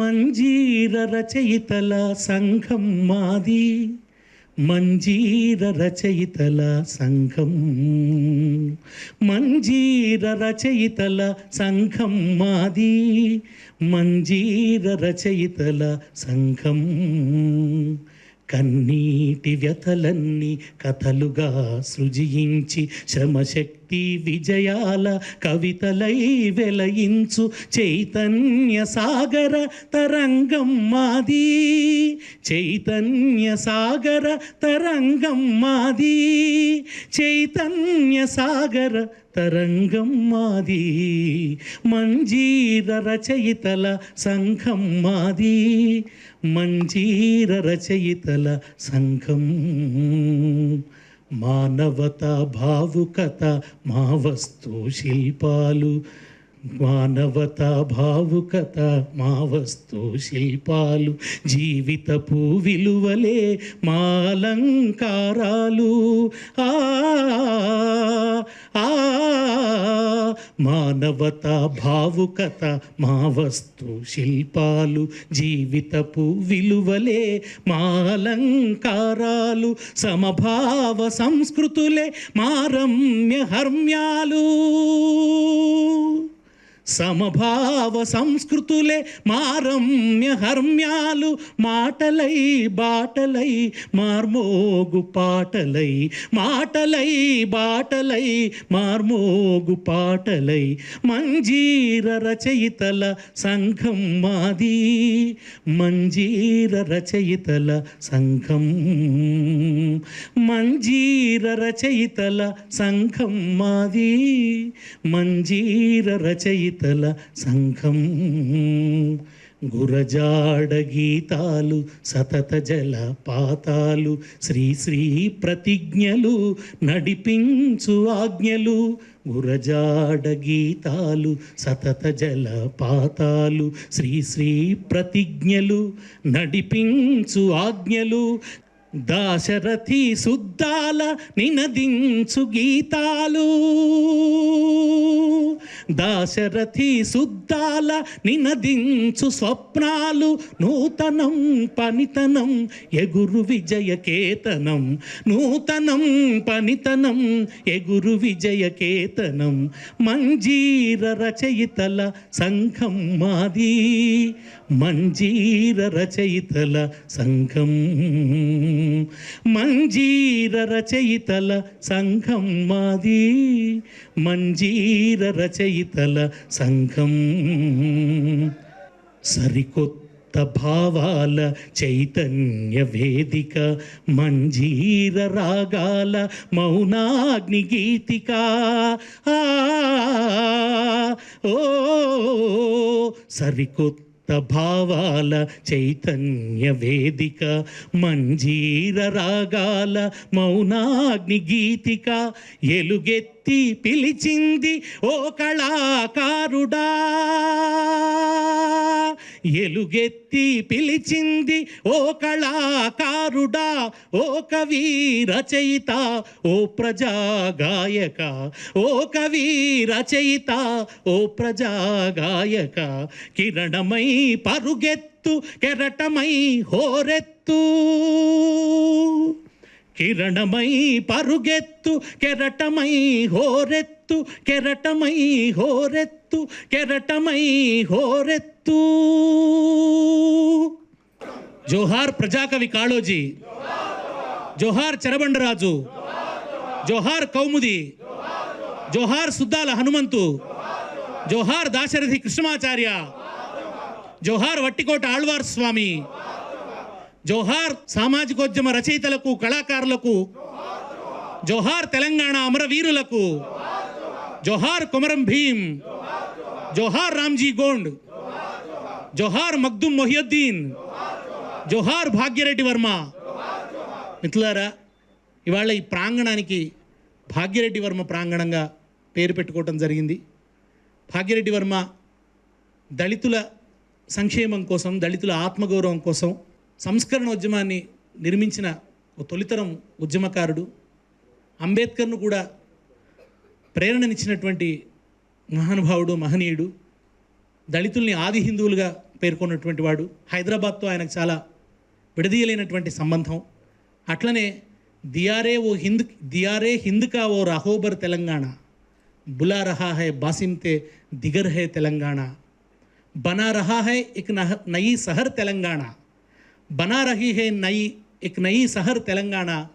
మంజీర రచయితల సంఘం మాది. మంజీర రచయితల సంఘం. మంజీర రచయితల సంఘం మాది. మంజీర రచయితల సంఘం. కన్నీటి వ్యథలన్నీ కథలుగా సృజించి శ్రమశక్తి విజయాల కవితలై వెలయించు చైతన్య సాగర తరంగం మాది. చైతన్య సాగర తరంగం మాది. చైతన్య సాగర తరంగం మాది. మంజీర రచయితల సంఘం మాది. మంజీర రచయితల సంఘం. మానవత భావుకత మా వస్తు శిల్పాలు. మానవత భావుకత మా వస్తు శిల్పాలు జీవితపు విలువలే మా అలంకారాలు ఆ మానవత భావుకత మా వస్తు శిల్పాలు జీవితపు విలువలే మా అలంకారాలు సమభావ సంస్కృతులే మారమ్య హర్మ్యాలు సమభావ సంస్కృతులే మారమ్య హర్మ్యాలు మాటలై బాటలై మార్మోగు పాటలై మాటలై బాటలై మార్మోగు పాటలై. మంజీర రచయితల సంఘం మాది మంజీర రచయితల సంఘం. మంజీర రచయితల సంఘం మాది మంజీర రచయిత గీతల సంఘం. గురజాడ గీతాలు సతత జల పాతాలు శ్రీ శ్రీ ప్రతిజ్ఞలు నడిపించు ఆజ్ఞలు. గురజాడ గీతాలు సతత జల పాతాలు శ్రీ శ్రీ ప్రతిజ్ఞలు నడిపించు ఆజ్ఞలు. దాశరథి శుద్ధాల నినదించు గీతాలు. దాశరథి శుద్ధాల నినదించు స్వప్నాలు నూతనం పనితనం ఎగురు విజయకేతనం నూతనం పనితనం ఎగురు విజయకేతనం మంజీర రచయితల సంఘం మాది. మంజీర రచయితల సంఘం మంజీర రచయితల సంఘం మాది. మంజీర రచయితల సంఘం. సరికొత్త భావాల చైతన్య వేదిక మంజీర రాగాల మౌనాగ్ని గీతిక. ఓ సరికొత్త భావాల చైతన్య వేదిక మంజీర రాగాల మౌనాగ్ని గీతిక ఎలుగెత్తి పిలిచింది ఓ కళాకారుడా. ఎలుగెత్తి పిలిచింది ఓ కళాకారుడా ఓ కవి రచయిత ఓ ప్రజా గాయక ఓ కవి రచయిత ఓ ప్రజా గాయక కిరణమై పరుగెత్తు కెరటమై హోరెత్తు. కిరణమై పరుగెత్తు కెరటమై హోరెత్తు కెరటమై హోరెత్తు కెరటమై హోరెత్తు. జోహార్ ప్రజాకవి కాళోజీ. జోహార్ చరబండరాజు. జోహార్ కౌముది. జోహార్ సుద్దాల హనుమంతు. జోహార్ దాశరథి కృష్ణమాచార్య. జోహార్ వట్టికోట ఆళ్వార్ స్వామి. జోహార్ సామాజికోద్యమ రచయితలకు కళాకారులకు. జోహార్ తెలంగాణ అమరవీరులకు. జోహార్ కొమరం భీం జోహార్ రామ్జీ గోండ్. జోహార్ మగ్దుమ్ మొహియుద్దీన్. జోహార్ భాగ్యరెడ్డి వర్మ. మిత్రులారా ఇవాళ ఈ ప్రాంగణానికి భాగ్యరెడ్డి వర్మ ప్రాంగణంగా పేరు పెట్టుకోవటం జరిగింది. భాగ్యరెడ్డి వర్మ దళితుల సంక్షేమం కోసం దళితుల ఆత్మగౌరవం కోసం సంస్కరణ ఉద్యమాన్ని నిర్మించిన ఓ తొలితరం ఉద్యమకారుడు. అంబేద్కర్ను కూడా ప్రేరణనిచ్చినటువంటి మహానుభావుడు మహనీయుడు. దళితుల్ని ఆది హిందువులుగా పేర్కొన్నటువంటి వాడు. హైదరాబాద్తో ఆయనకు చాలా విడదీయలేనటువంటి సంబంధం. అట్లనే దియారే ఓ హింద్ దియారే హిందుకా ఓ రహోబర్ తెలంగాణ. బులా రహా హై బాసింతే దిగర్ హై తెలంగాణ. బనా రహా హై ఇక్ నయీ సహర్ తెలంగాణ. బనా రహీ హై నయీ ఇక్ నయీ సహర్ తెలంగాణ.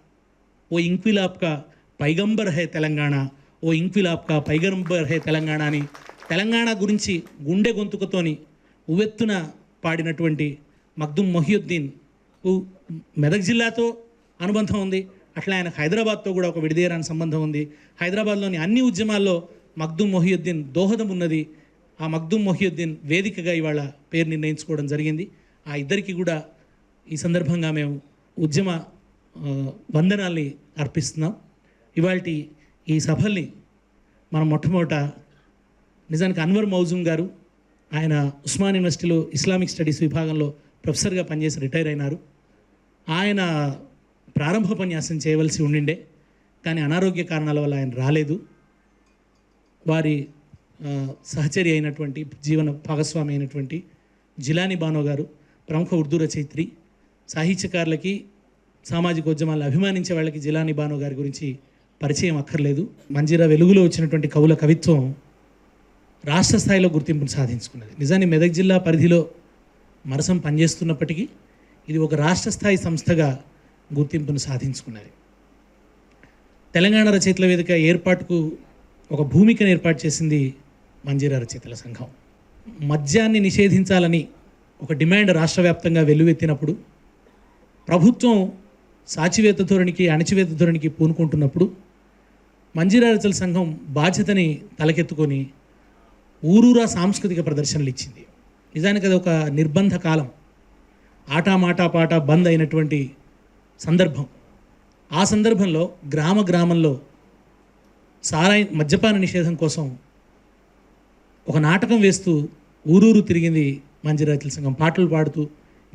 ఓ ఇంక్విలాబ్కా పైగంబర్ హై తెలంగాణ. ఓ ఇంక్విలాబ్కా పైగంబర్ హై తెలంగాణ అని తెలంగాణ గురించి గుండె గొంతుకతోని ఉవ్వెత్తున పాడినటువంటి మగ్దుమ్ మొహియుద్దీన్ మెదక్ జిల్లాతో అనుబంధం ఉంది. అట్లా ఆయన హైదరాబాద్తో కూడా ఒక విడిదేరాని సంబంధం ఉంది. హైదరాబాద్లోని అన్ని ఉద్యమాల్లో మగ్దుమ్ మొహియుద్దీన్ దోహదం ఉన్నది. ఆ మగ్దుమ్ మొహియుద్దీన్ వేదికగా ఇవాళ పేరు నిర్ణయించుకోవడం జరిగింది. ఆ ఇద్దరికి కూడా ఈ సందర్భంగా మేము ఉద్యమ వందనాల్ని అర్పిస్తున్నాం. ఇవాళ ఈ సభల్ని మనం మొట్టమొదట నిజానికి అన్వర్ మౌజూమ్ గారు ఆయన ఉస్మాన్ యూనివర్సిటీలో ఇస్లామిక్ స్టడీస్ విభాగంలో ప్రొఫెసర్గా పనిచేసి రిటైర్ అయినారు. ఆయన ప్రారంభ ఉపన్యాసం చేయవలసి ఉండిండే కానీ అనారోగ్య కారణాల వల్ల ఆయన రాలేదు. వారి సహచరి అయినటువంటి జీవన భాగస్వామి అయినటువంటి జిలాని బానో గారు ప్రముఖ ఉర్దూ రచయిత్రి సాహిత్యకారులకి సామాజిక ఉద్యమాలను అభిమానించే వాళ్ళకి జిలాని బానో గారి గురించి పరిచయం అక్కర్లేదు. మంజీరా వెలుగులో వచ్చినటువంటి కవుల కవిత్వం రాష్ట్ర స్థాయిలో గుర్తింపును సాధించుకున్నది. నిజాన్ని మెదక్ జిల్లా పరిధిలో మరసం పనిచేస్తున్నప్పటికీ ఇది ఒక రాష్ట్ర స్థాయి సంస్థగా గుర్తింపును సాధించుకున్నది. తెలంగాణ రచయితల వేదిక ఏర్పాటుకు ఒక భూమికను ఏర్పాటు చేసింది మంజీరా రచయితల సంఘం. మద్యాన్ని నిషేధించాలని ఒక డిమాండ్ రాష్ట్ర వ్యాప్తంగా వెల్లువెత్తినప్పుడు ప్రభుత్వం సాచివేత ధోరణికి అణచివేత ధోరణికి పూనుకుంటున్నప్పుడు మంజీరా రచల సంఘం బాధ్యతని తలకెత్తుకొని ఊరూరా సాంస్కృతిక ప్రదర్శనలు ఇచ్చింది. నిజానికి అది ఒక నిర్బంధ కాలం. ఆటా పాట బంద్ అయినటువంటి సందర్భం. ఆ సందర్భంలో గ్రామ గ్రామంలో సారాయి మద్యపాన నిషేధం కోసం ఒక నాటకం వేస్తూ ఊరూరు తిరిగింది మంజీరాతుల సంఘం. పాటలు పాడుతూ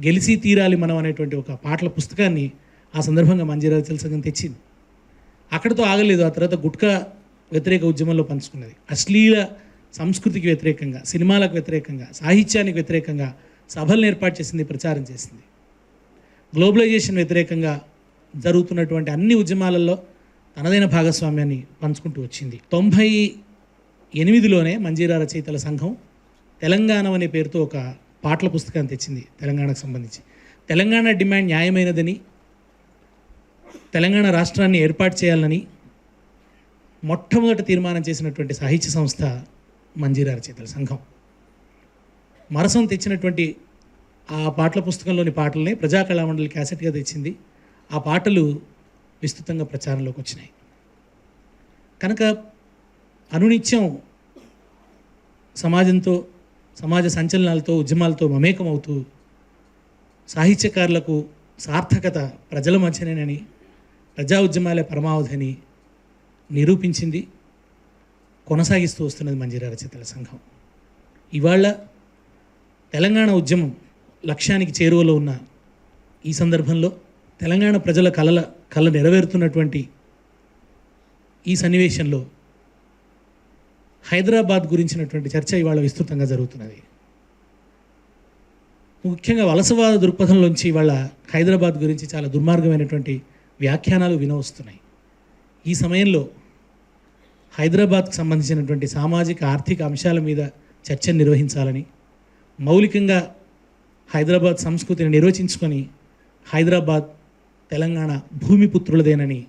గెలిచి తీరాలి మనం అనేటువంటి ఒక పాటల పుస్తకాన్ని ఆ సందర్భంగా మంజీరాతుల సంఘం తెచ్చింది. అక్కడితో ఆగలేదు. ఆ తర్వాత గుట్కా వ్యతిరేక ఉద్యమంలో పంచుకున్నది. అశ్లీల సంస్కృతికి వ్యతిరేకంగా సినిమాలకు వ్యతిరేకంగా సాహిత్యానికి వ్యతిరేకంగా సభలను ఏర్పాటు చేసింది ప్రచారం చేసింది. గ్లోబలైజేషన్ వ్యతిరేకంగా జరుగుతున్నటువంటి అన్ని ఉద్యమాలలో తనదైన భాగస్వామ్యాన్ని పంచుకుంటూ వచ్చింది. తొంభై ఎనిమిదిలోనే మంజీరా రచయితల సంఘం తెలంగాణ అనే పేరుతో ఒక పాటల పుస్తకాన్ని తెచ్చింది తెలంగాణకు సంబంధించి. తెలంగాణ డిమాండ్ న్యాయమైనదని తెలంగాణ రాష్ట్రాన్ని ఏర్పాటు చేయాలని మొట్టమొదట తీర్మానం చేసినటువంటి సాహిత్య సంస్థ మంజీరా రచయితల సంఘం. మరసం తెచ్చినటువంటి ఆ పాటల పుస్తకంలోని పాటలని ప్రజాకళామండలి క్యాసెట్గా తెచ్చింది. ఆ పాటలు విస్తృతంగా ప్రచారంలోకి వచ్చినాయి. కనుక అనునిత్యం సమాజంతో సమాజ సంచలనాలతో ఉద్యమాలతో మమేకమవుతూ సాహిత్యకారులకు సార్థకత ప్రజల మధ్యనేనని ప్రజా ఉద్యమాలే పరమావధి నిరూపించింది. కొనసాగిస్తూ వస్తున్నది మంజీరా రచయితల సంఘం. ఇవాళ తెలంగాణ ఉద్యమం లక్ష్యానికి చేరువలో ఉన్న ఈ సందర్భంలో తెలంగాణ ప్రజల కలల కళ నెరవేరుతున్నటువంటి ఈ సన్నివేశంలో హైదరాబాద్ గురించినటువంటి చర్చ ఇవాళ విస్తృతంగా జరుగుతున్నది. ముఖ్యంగా వలసవాద దృక్పథంలోంచి ఇవాళ హైదరాబాద్ గురించి చాలా దుర్మార్గమైనటువంటి వ్యాఖ్యానాలు వినవస్తున్నాయి. ఈ సమయంలో హైదరాబాద్కు సంబంధించినటువంటి సామాజిక ఆర్థిక అంశాల మీద చర్చను నిర్వహించాలని మౌలికంగా హైదరాబాద్ సంస్కృతిని నిర్వచించుకొని హైదరాబాద్ తెలంగాణ భూమిపుత్రులదేనని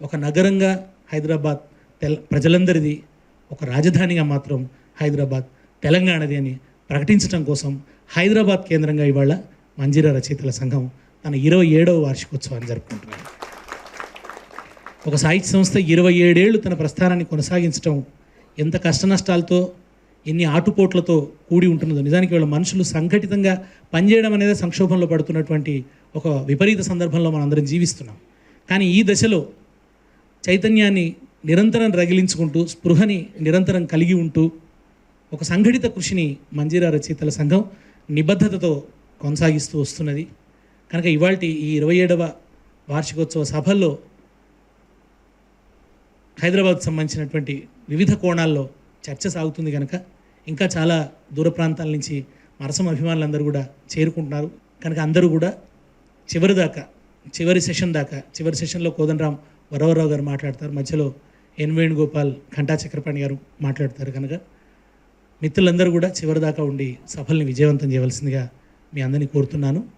ఒక నగరంగా హైదరాబాద్ తెల ప్రజలందరిది ఒక రాజధానిగా మాత్రం హైదరాబాద్ తెలంగాణది అని ప్రకటించడం కోసం హైదరాబాద్ కేంద్రంగా ఇవాళ మంజీరా రచయితల సంఘం తన ఇరవై ఏడవ వార్షికోత్సవాన్ని జరుపుకుంటున్నారు. ఒక సాహిత్య సంస్థ ఇరవై ఏడేళ్ళు తన ప్రస్థానాన్ని కొనసాగించడం ఎంత కష్టనష్టాలతో ఎన్ని ఆటుపోట్లతో కూడి ఉంటున్నదో నిజానికి వీళ్ళ మనుషులు సంఘటితంగా పనిచేయడం అనేది సంక్షోభంలో పడుతున్నటువంటి ఒక విపరీత సందర్భంలో మనం అందరం జీవిస్తున్నాం. కానీ ఈ దశలో చైతన్యాన్ని నిరంతరం రగిలించుకుంటూ స్పృహని నిరంతరం కలిగి ఉంటూ ఒక సంఘటిత కృషిని మంజీరా రచయితల సంఘం నిబద్ధతతో కొనసాగిస్తూ వస్తున్నది. కనుక ఇవాళ ఈ ఇరవై ఏడవ వార్షికోత్సవ సభల్లో హైదరాబాద్ సంబంధించినటువంటి వివిధ కోణాల్లో చర్చ సాగుతుంది కనుక ఇంకా చాలా దూర ప్రాంతాల నుంచి మరసం అభిమానులందరూ కూడా చేరుకుంటున్నారు. కనుక అందరూ కూడా చివరి దాకా చివరి సెషన్ దాకా చివరి సెషన్లో కోదండరాం వరవరావు గారు మాట్లాడతారు. మధ్యలో ఎన్ వేణుగోపాల్ ఘంటా చక్రపాణి గారు మాట్లాడతారు కనుక. మిత్రులందరూ కూడా చివరి దాకా ఉండి సభల్ని విజయవంతం చేయవలసిందిగా మీ అందరినీ కోరుతున్నాను.